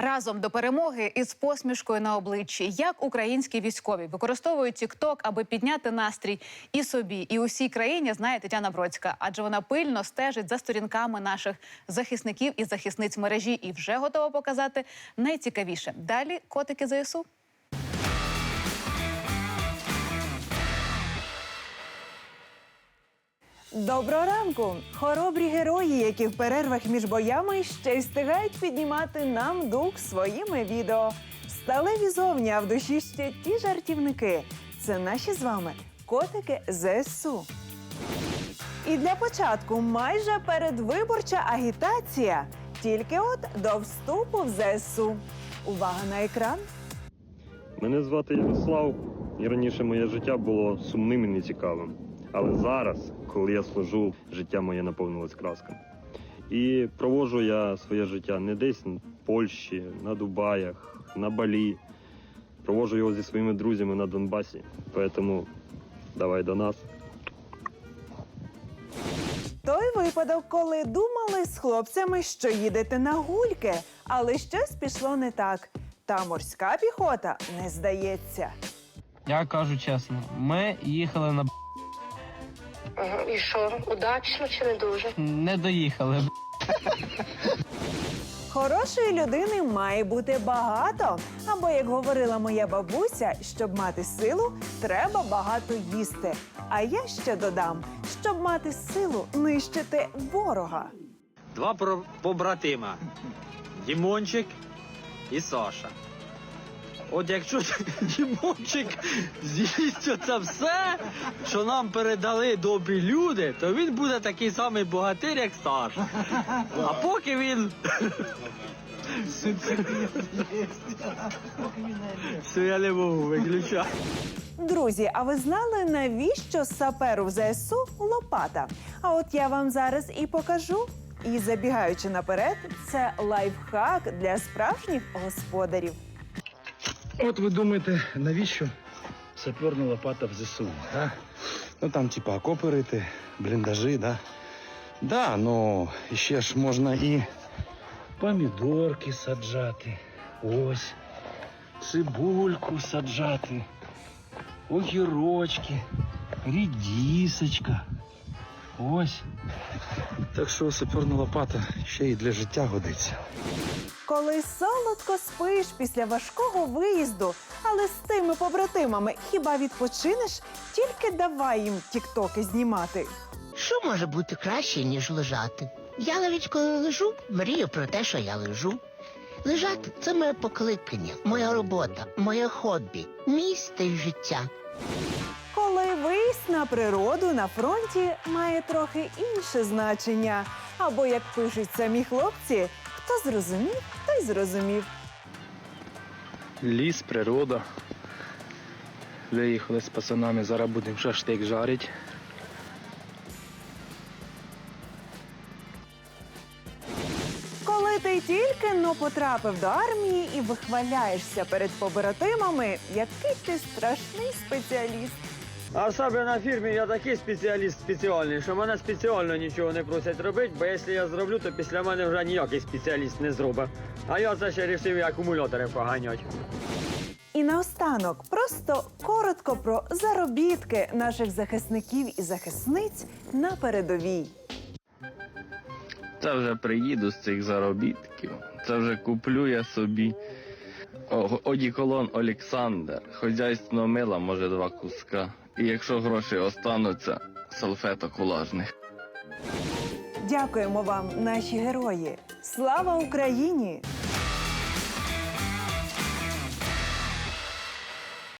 Разом до перемоги із посмішкою на обличчі, як українські військові використовують TikTok, аби підняти настрій і собі, і усій країні, знає Тетяна Бродська, адже вона пильно стежить за сторінками наших захисників і захисниць мережі і вже готова показати найцікавіше. Далі котики ЗСУ. Доброго ранку! Хоробрі герої, які в перервах між боями ще й встигають піднімати нам дух своїми відео. Сталеві зовні, а в душі ще ті жартівники. Це наші з вами котики ЗСУ. І для початку майже передвиборча агітація. Тільки от до вступу в ЗСУ. Увага на екран. Мене звати Ярослав, і раніше моє життя було сумним і нецікавим. Але зараз, коли я служу, життя моє наповнилось красками. І проводжу я своє життя не десь в Польщі, на Дубаях, на Балі. Проводжу його зі своїми друзями на Донбасі. Тому давай до нас. Той випадок, коли думали з хлопцями, що їдете на гульки, але щось пішло не так. Та морська піхота не здається. Я кажу чесно, ми їхали на І що, удачно чи не дуже? не доїхали. Хорошої людини має бути багато. Або, як говорила моя бабуся, щоб мати силу, треба багато їсти. А я ще додам, щоб мати силу нищити ворога. Два про- побратима Дімончик і Саша. От якщо Дімончик з'їсть оце все, що нам передали добрі люди, то він буде такий самий богатир, як Саша. А поки він. Все, я не можу виключати. Друзі, а ви знали, навіщо саперу в ЗСУ лопата? А от я вам зараз і покажу. І забігаючи наперед, це лайфхак для справжніх господарів. От ви думаєте, навіщо саперна лопата в ЗСУ? А? Ну там, типа, окопи рити, бліндажі, да? Да, ну ще ж можна і помідорки саджати. Ось. Цибульку саджати. Огірочки, рідісочка. Ось. Так що саперна лопата ще й для життя годиться. Коли солодко спиш після важкого виїзду, але з тими побратимами хіба відпочинеш? Тільки давай їм тіктоки знімати. Що може бути краще, ніж лежати? Я навіть коли лежу, мрію про те, що я лежу. Лежати це моє покликання, моя робота, моє хобі, мій стиль життя. Коли виїзд на природу на фронті має трохи інше значення. Або як пишуть самі хлопці, хто зрозумів, той зрозумів. Ліс, природа. Виїхали з пацанами, зараз будемо шашлик жарити. Коли ти тільки но потрапив до армії і вихваляєшся перед побратимами, який ти страшний спеціаліст. А в себе на фірмі я такий спеціаліст спеціальний, що мене спеціально нічого не просять робити, бо якщо я зроблю, то після мене вже ніякий спеціаліст не зробить. А я це ще вирішив і акумулятори поганяти. І наостанок, просто коротко про заробітки наших захисників і захисниць на передовій. Це вже приїду з цих заробітків. Це вже куплю я собі. О- Одіколон Олександр, хозяйство мила, може два куска. І якщо гроші остануться, салфеток влажних. Дякуємо вам, наші герої! Слава Україні!